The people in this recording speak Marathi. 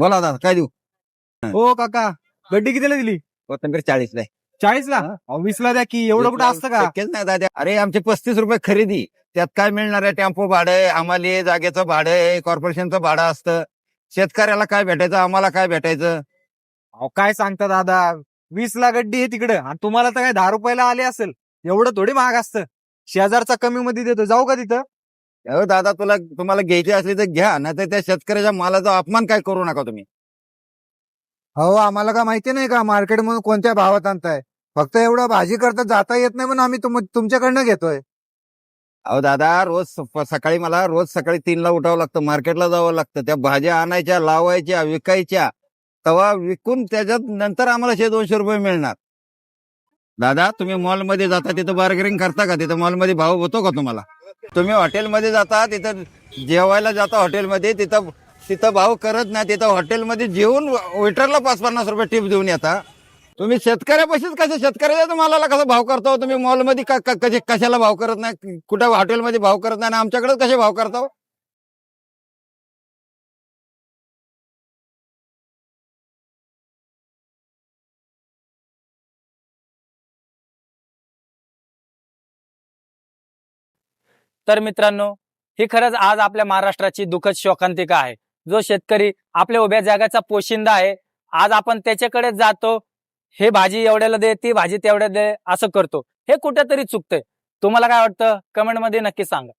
बोला दादा काय देऊ? हो. काका गड्डी कितीला दिली? कोथिंबीर चाळीस ला चाळीस ला? वीस ला द्या की एवढं कुठं असतं का? शक्यच नाही दादा. अरे आमचे पस्तीस रुपये खरेदी. त्यात काय मिळणार आहे? टेम्पो भाडं आहे आम्हाला जागेचं भाडं आहे कॉर्पोरेशनचं भाडं असतं. शेतकऱ्याला काय भेटायचं? आम्हाला काय भेटायचं? अहो, काय सांगता दादा? वीस ला गड्डी आहे तिकडं. आणि तुम्हाला तर काय दहा रुपयाला आले असेल. एवढं थोडी महाग असतं. शेजारचा कमी मध्ये देतो. जाऊ का तिथं? अहो दादा तुला तुम्हाला घ्यायची असली तर घ्या नाही तर त्या शेतकऱ्याच्या मालाचा अपमान काय करू नका तुम्ही. हो आम्हाला का माहिती नाही का मार्केट म्हणून कोणत्या भावात आणताय? फक्त एवढं भाजी करता जाता येत नाही म्हणून आम्ही तुम- तुमच्याकडनं घेतोय. अहो दादा रोज स- सकाळी मला रोज सकाळी तीनला उठावं लागतं मार्केटला जावं लागतं. त्या भाज्या आणायच्या लावायच्या विकायच्या तवा विकून त्याच्यात नंतर आम्हाला शे दोनशे रुपये मिळणार. दादा तुम्ही मॉलमध्ये जाता तिथं बार्गेनिंग करता का? तिथं मॉलमध्ये भाव होतो का तुम्हाला? तुम्ही हॉटेलमध्ये जाता तिथं जेवायला जाता हॉटेलमध्ये तिथं तिथं भाव करत नाही तिथं हॉटेलमध्ये जेवून वेटरला पाच पन्नास रुपये टिप देऊन येता. तुम्ही शेतकऱ्यापाशीच कसे शेतकऱ्याच्या मालाला कसा भाव करता हो? तुम्ही मॉलमध्ये का- कसे कशाला भाव करत नाही? कुठं हॉटेलमध्ये भाव करत नाही आणि आमच्याकडे कसे भाव करता हो? तर मित्रांनो ही खरंच आज आपल्या महाराष्ट्राची दुःखद शोकांतिका आहे. जो शेतकरी आपल्या उभ्या जागाचा पोशिंदा आहे आज आपण त्याच्याकडे जातो हे भाजी एवढ्याला दे ती भाजी तेवढ्या दे असं करतो. हे कुठेतरी चुकतंय. तुम्हाला काय वाटतं? कमेंटमध्ये नक्की सांगा.